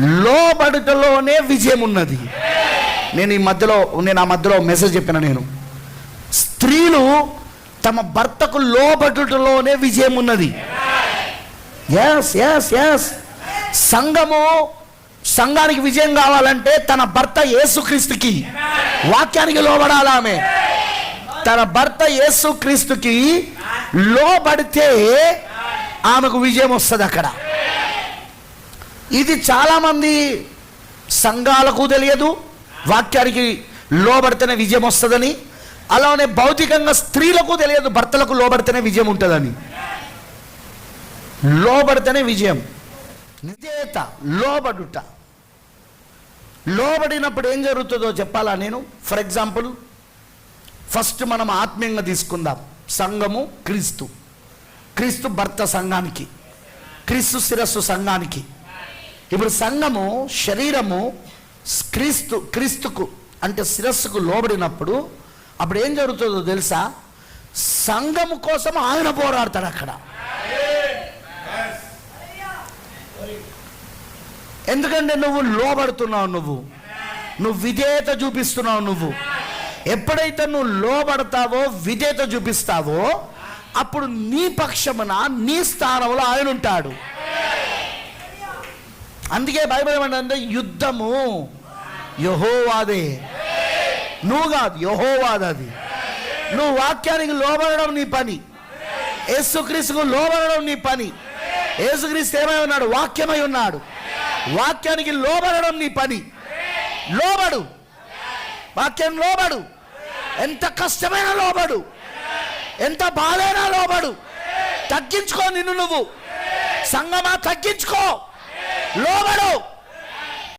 లోబడుటలోనే విజయం ఉన్నది నేను ఈ మధ్యలో నేను ఆ మధ్యలో మెసేజ్ చెప్పిన నేను. స్త్రీలు తమ భర్తకు లోబడుటలోనే విజయం ఉన్నది ఎస్ ఎస్ ఎస్ సంఘము సంఘానికి విజయం కావాలంటే తన భర్త యేసుక్రీస్తుకి వాక్యానికి లోబడాలి ఆమె. తన భర్త యేసుక్రీస్తుకి లోబడితే ఆమెకు విజయం వస్తుంది అక్కడ. ఇది చాలామంది సంఘాలకు తెలియదు వాక్యానికి లోబడితేనే విజయం వస్తుందని అలానే భౌతికంగా స్త్రీలకు తెలియదు భర్తలకు లోబడితేనే విజయం ఉంటుందని. లోబడితేనే విజయం. నిజేత లోబడుట. లోబడినప్పుడు ఏం జరుగుతుందో చెప్పాలా నేను? ఫర్ ఎగ్జాంపుల్ ఫస్ట్ మనం ఆత్మీయంగా తీసుకుందాం. సంఘము క్రీస్తు. క్రీస్తు భర్త సంఘానికి. క్రీస్తు శిరస్సు సంఘానికి. ఇప్పుడు సంఘము శరీరము క్రీస్తు క్రీస్తుకు అంటే శిరస్సుకు లోబడినప్పుడు అప్పుడు ఏం జరుగుతుందో తెలుసా? సంఘము కోసం ఆయన పోరాడతాడు అక్కడ. ఎందుకంటే నువ్వు లోబడుతున్నావు నువ్వు. నువ్వు విధేయత చూపిస్తున్నావు నువ్వు. ఎప్పుడైతే నువ్వు లోబడతావో విధేయత చూపిస్తావో అప్పుడు నీ పక్షమున నీ స్థానంలో ఆయన ఉంటాడు. అందుకే బైబిల్ ఏమంటే యుద్ధము. యహోవాదే. నువ్వు కాదు యహోవాద అది. నువ్వు వాక్యానికి లోబడడం నీ పని. యేసుక్రీస్తుకు లోబడడం నీ పని. యేసుక్రీస్తు ఏమై ఉన్నాడు? వాక్యమై ఉన్నాడు. వాక్యానికి లోబడడం నీ పని. లోబడు. వాక్యం లోబడు. ఎంత కష్టమైన లోబడు. ఎంత బాధైనా లోబడు. తగ్గించుకో నిన్ను నువ్వు. సంగమా తగ్గించుకో. లోబడు